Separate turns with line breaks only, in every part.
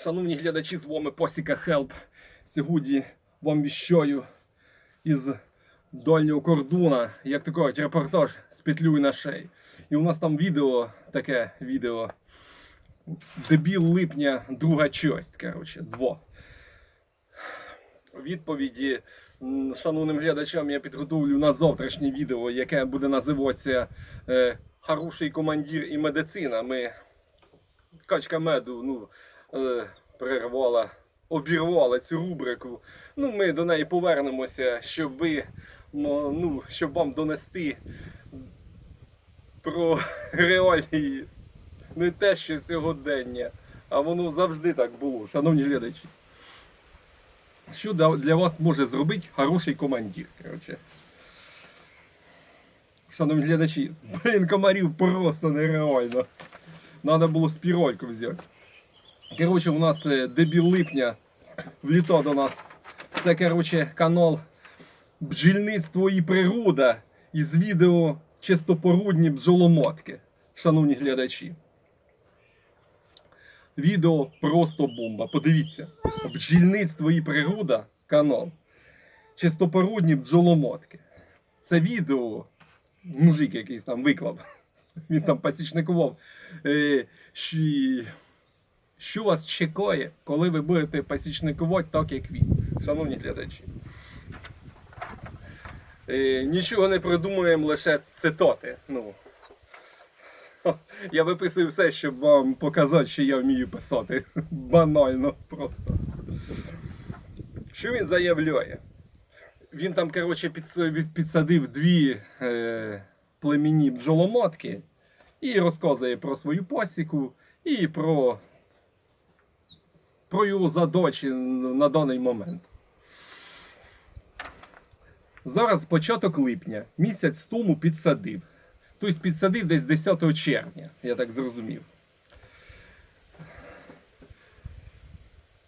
Шановні глядачі, з вами Посіка Хелп. Сьогодні вам віщаю із дальнього кордона, як то репортаж з петлюю на шеї. І у нас там відео, таке відео. Дебіл липня, друга часть, коротше, дво. Відповіді шановним глядачам я підготовлю на завтрашнє відео, яке буде називатися е, Хороший командир і медицина. Ми качка меду ну, е, перервала, обірвала цю рубрику. Ну, ми до неї повернемося, щоб ви ну, щоб вам донести про реалії не те, що сьогодення, а воно завжди так було, шановні глядачі. Що для вас може зробити хороший командир? Коротше. Шановні глядачі, блін, комарів просто нереально. Надо було спірольку взяти. Коротше, у нас е, дебіл липня вліто до нас. Це, коротше, канал Бджільництво і природа із відео Чистопорудні бджоломотки. Шановні глядачі. Відео просто бомба. Подивіться. Бджільництво і природа канал. Чистопорудні бджоломотки. Це відео мужик якийсь там виклав. Він там пасічникував. Що вас чекає, коли ви будете пасічникувати так, як він, шановні глядачі. Е, нічого не придумуємо, лише цитати. Ну, я виписую все, щоб вам показати, що я вмію писати. Банально просто. Що він заявляє? Він там, коротше, підсадив дві е, племінні бджоломотки і розказує про свою пасіку і про, про його задачі на даний момент. Зараз початок липня, місяць тому підсадив. Тобто підсадив десь 10 червня, я так зрозумів.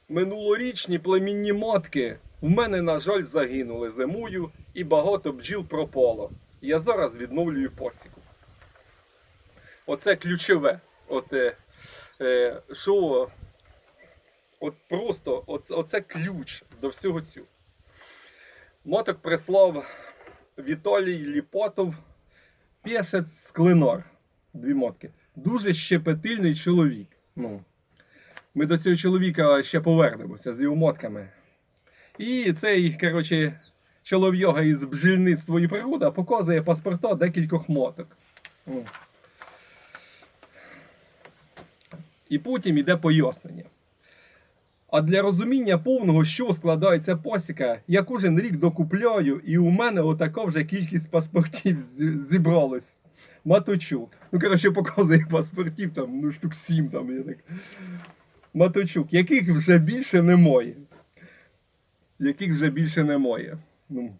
Минулорічні племінні матки в мене, на жаль, загинули зимою і багато бджіл пропало. Я зараз відновлюю посіку. Оце ключове. От, е, е, що, от просто оце, оце ключ до всього цього. Моток прислав Віталій Ліпотов, пішець Склинор. Дві мотки. Дуже щепетильний чоловік. Ну, ми до цього чоловіка ще повернемося з його мотками. І цей, коротше, чолов'яга із бджільництва і природа показує паспорта декількох моток. Ну. І потім йде пояснення. А для розуміння повного, що складається посіка, я кожен рік докупляю, і у мене отака вже кількість паспортів зібралась. Маточук. Ну, коротше, показує паспортів там, ну, штук сім там. Я так. Маточук, яких вже більше немає. Яких вже більше немає. Ну.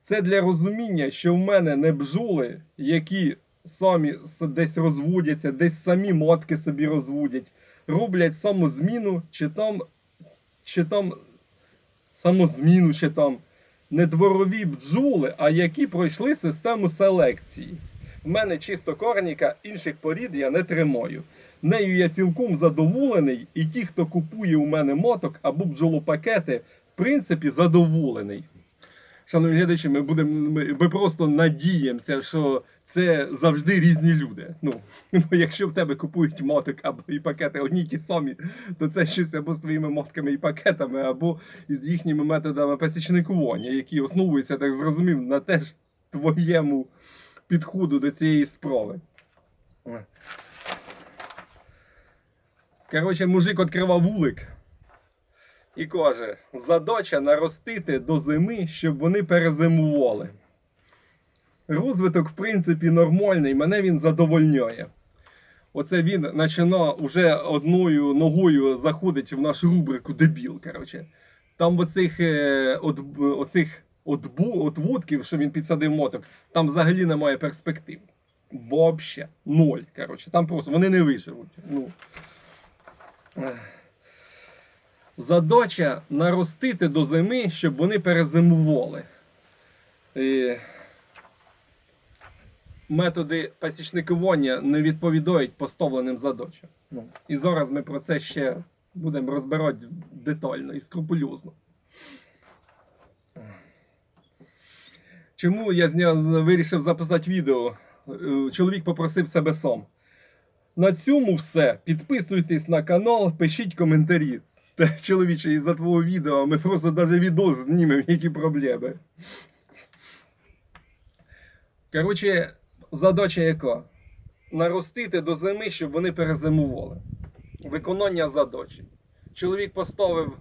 Це для розуміння, що в мене не бджоли, які самі десь розводяться, десь самі матки собі розводять, роблять самозміну, чи там, чи там самозміну, чи там не дворові бджоли, а які пройшли систему селекції. В мене чисто корніка, інших порід я не тримаю. Нею я цілком задоволений, і ті, хто купує у мене моток або бджолопакети, в принципі, задоволений. Шановні глядачі, ми будемо ми просто надіємося, що це завжди різні люди. Ну, бо якщо в тебе купують мотик або і пакети одні ті самі, то це щось або з твоїми мотками і пакетами, або з їхніми методами пасічникування, які основуються, так зрозумів, на теж твоєму підходу до цієї справи. Коротше, мужик відкривав вулик і каже: задача наростити до зими, щоб вони перезимували. Розвиток, в принципі, нормальний, мене він задовольняє. Оце він почина уже одною ногою заходить в нашу рубрику дебіл. Коротше. Там оцих, е, от, оцих отводків, що він підсадив моток, там взагалі немає перспектив. Вообще ноль. Коротше. Там просто вони не виживуть. Ну. Задача наростити до зими, щоб вони перезимували. Е, Методи пасічникування не відповідають поставленим задачам. Ну, і зараз ми про це ще Будемо розбирати детально і скрупульозно. Чому я зняв, вирішив записати відео? Е, Чоловік попросив себе сам. На цьому все. Підписуйтесь на канал, пишіть коментарі. Та, чоловіче, із-за твого відео ми просто навіть відос знімемо, які проблеми. Коротше, задача яка? Наростити до зими, щоб вони перезимували. Виконання задачі. Чоловік поставив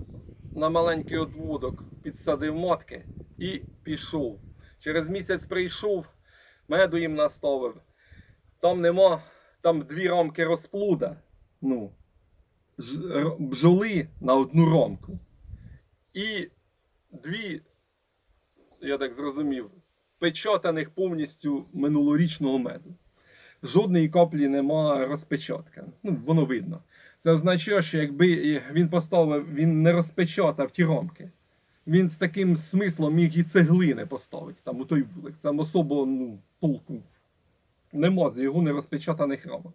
на маленький одводок, підсадив матки і пішов. Через місяць прийшов, меду їм наставив. Там нема, там дві рамки розплуда. Ну, бджоли на одну рамку. І дві, я так зрозумів, печатаних повністю минулорічного меду. Жодної каплі нема розпечатка. Ну, воно видно. Це означає, що якби він поставив, він не розпечатав ті рамки. Він з таким смислом міг і цеглини поставити там у той вулик. Там особо ну, толку нема з його нерозпечатаних рамок.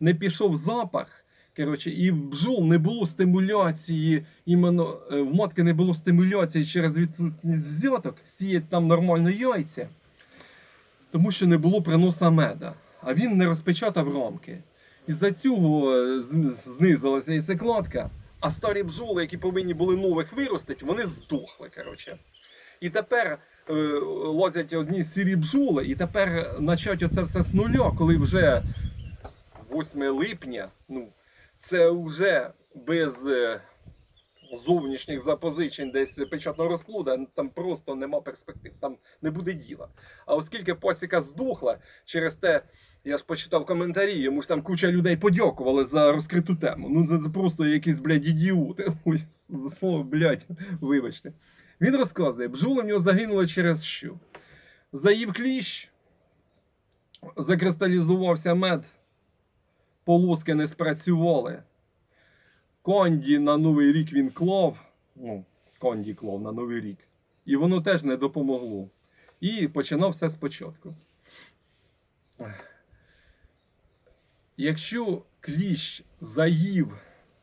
Не пішов запах. Коротше, і в бджол не було стимуляції, іменно е, в матки не було стимуляції через відсутність взяток, сіять там нормально яйця, тому що не було приноса меда. А він не розпечатав рамки. Із-за цього е, знизилася яйцекладка, а старі бджоли, які повинні були нових виростити, вони здохли. Коротше. І тепер е, лазять одні сірі бджоли, і тепер почать оце все з нуля, коли вже 8 липня, ну, це вже без е, зовнішніх запозичень десь печатного розплуда, там просто нема перспектив, там не буде діла. А оскільки пасіка здохла через те, я ж почитав коментарі, йому ж там куча людей подякували за розкриту тему. Ну це просто якісь, блядь, ідіоти. Ой, за слово, блядь, вибачте. Він розказує, бджоли в нього загинули через що? Заїв кліщ, закристалізувався мед, полоски не спрацювали. Конді на Новий рік він клав. Ну, Конді клав на Новий рік. І воно теж не допомогло. І починав все спочатку. Якщо кліщ заїв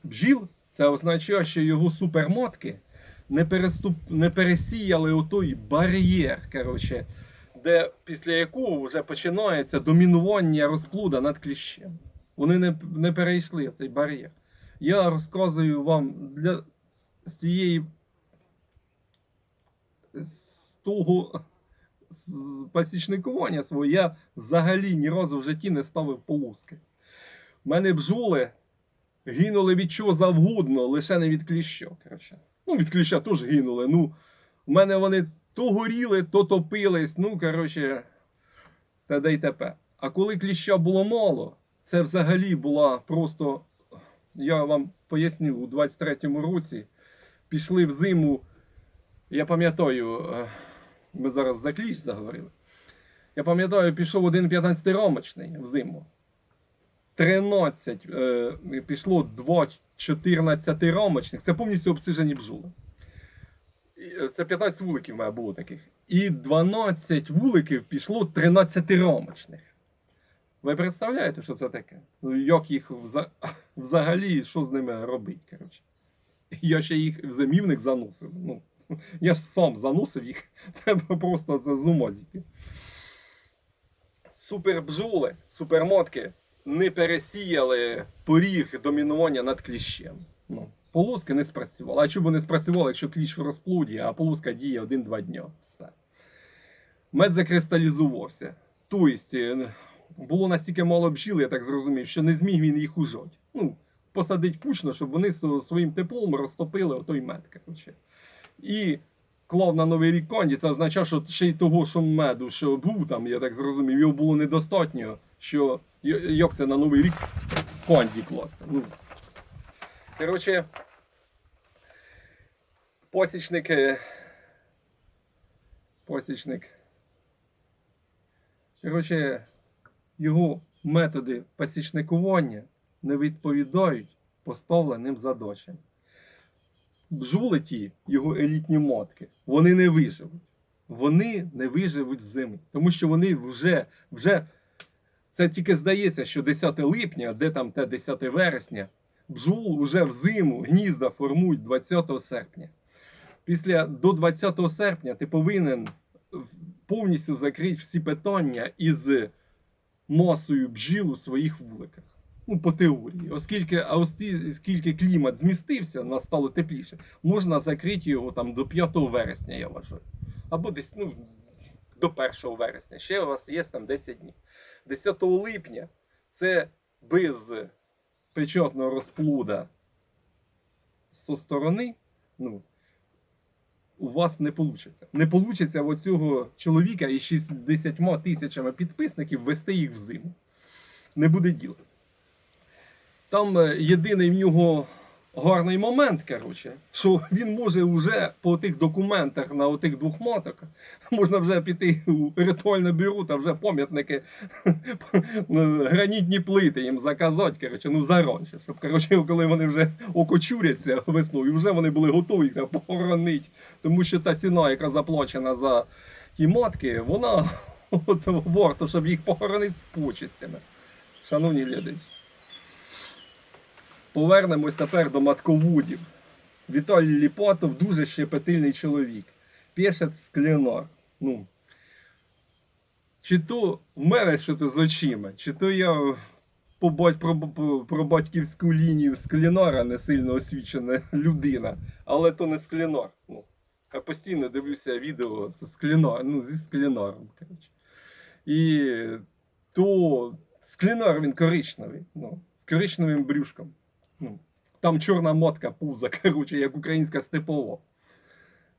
бджіл, це означає, що його супермотки не, переступ, не пересіяли отой бар'єр, коротше, де після якого вже починається домінування розплуда над кліщем. Вони не, не перейшли цей бар'єр. Я розказую вам для з тієї з того пасічникування свого я взагалі ні разу в житті не ставив полоски. У мене бджоли гинули від чого завгодно, лише не від кліща. Коротше. Ну, від кліща теж гинули. Ну, у мене вони то горіли, то топились. Ну, коротше, та й тепер. А коли кліща було мало, це взагалі була просто. Я вам поясню, у 23-му році пішли в зиму. Я пам'ятаю, е, ми зараз за кліщ заговорили. Я пам'ятаю, пішов один 15 рамочний в зиму. 13, е, пішло 2 14 рамочних. Це повністю обсижені бджоли. Е, Це 15 вуликів має було таких. І 12 вуликів пішло 13 рамочних. Ви представляєте, що це таке? Ну, як їх вза- взагалі, що з ними робити, коротше. Я ще їх в зимівник заносив. Ну, я ж сам заносив їх. Треба просто це з ума супермотки не пересіяли поріг домінування над кліщем. Ну, полоски не спрацювали. А чому не спрацювали, якщо кліщ в розплоді, а полоска діє один-два дня? Все. Мед закристалізувався. Тобто, е, було настільки мало бджіл, я так зрозумів, що не зміг він їх ужати. Ну, посадить кучно, щоб вони своїм теплом розтопили отой мед. Коротше. І клав на новий рік конді, це означає, що ще й того, що меду, що був там, я так зрозумів, його було недостатньо, що як це на новий рік конді класти. Ну. Коротше, посічник. е, Посічник. Коротше, його методи пасічникування не відповідають поставленим задачам. Бджоли ті, його елітні матки, вони не виживуть. Вони не виживуть з зими, тому що вони вже, вже це тільки здається, що 10 липня, де там те 10 вересня, бджол уже взиму гнізда формують 20 серпня. Після до 20 серпня ти повинен повністю закрити всі питання із масою бджіл у своїх вуликах. Ну, по теорії. Оскільки, а оскільки клімат змістився, нас стало тепліше, можна закрити його там до 5 вересня, я вважаю. Або десь ну, до 1 вересня. Ще у вас є там 10 днів. 10 липня це без печатного розплуда зі сторони, ну, у вас не вийде. Не вийде оцього чоловіка із 60 тисячами підписників вести їх в зиму. Не буде діла. Там е, єдиний в нього гарний момент, коротше, що він може вже по тих документах на отих двох моток, можна вже піти у ритуальне бюро та вже пам'ятники, гранітні плити їм заказати, коротше, ну заранше, щоб коротше, коли вони вже окочуряться весною, вже вони були готові похоронити. Тому що та ціна, яка заплачена за ті матки, вона от, варто, щоб їх похоронити з почестями. Шановні глядачі. Повернемось тепер до матковудів. Віталій Ліпатов дуже щепетильний чоловік. Пішець склянар. Ну, чи то в мене що то з очима, чи то я по, про, про, батьківську лінію склянара не сильно освічена людина, але то не склянар. Ну, я постійно дивлюся відео зі склянар, ну, зі склянаром. Коротше. І то склянар він коричневий, ну, з коричневим брюшком. Ну, там чорна мотка пуза, коротше, як українська степова.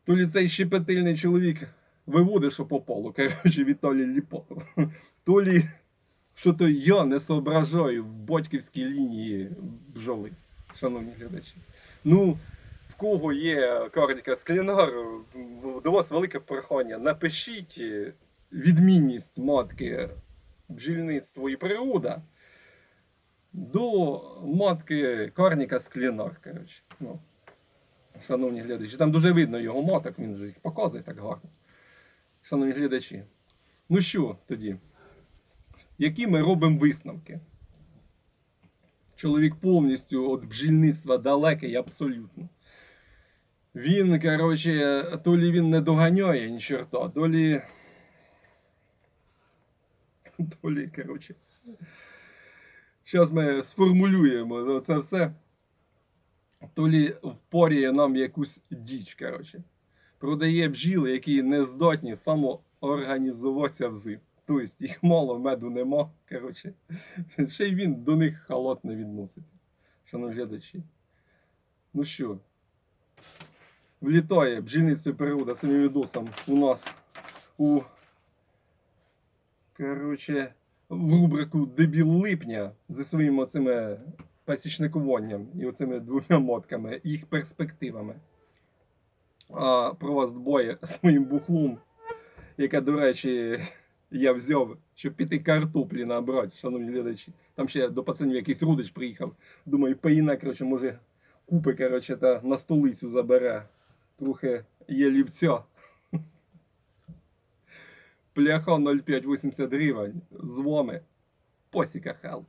То лі цей щепетильний чоловік виводить, що попало, коротше, Віталій Ліпотов. То лі, що то я не соображаю в батьківській лінії бджоли, шановні глядачі. Ну, в кого є картка склінар, до вас велике прохання. Напишіть відмінність матки бджільництво і природа до матки Карніка Склінар, коротше. Ну, шановні глядачі, там дуже видно його маток, він же їх показує так гарно. Шановні глядачі. Ну що тоді? Які ми робимо висновки? Чоловік повністю від бджільництва далекий абсолютно. Він, коротше, то лі він не доганяє ні чорта, то лі. То лі, коротше. Зараз ми сформулюємо це все. То лі впорює нам якусь діч, коротше. Продає бджіли, які не здатні самоорганізуватися взим. Тобто їх мало, меду нема. Коротше. Ще й він до них халатно відноситься. Шановні глядачі. Ну що, влітає бджільництво природа самим відосом у нас у. Коротше в рубрику Дебіл липня зі своїм оцими пасічникуванням і оцими двома мотками, їх перспективами. А про вас двоє своїм бухлом, яке, до речі, я взяв, щоб піти картоплі набрати, шановні глядачі. Там ще до пацанів якийсь родич приїхав. Думаю, поїна, коротше, може, купи, коротше, та на столицю забере. Трохи є лівця. Пляха 0,580 гривень. З вами Посіка Хелп.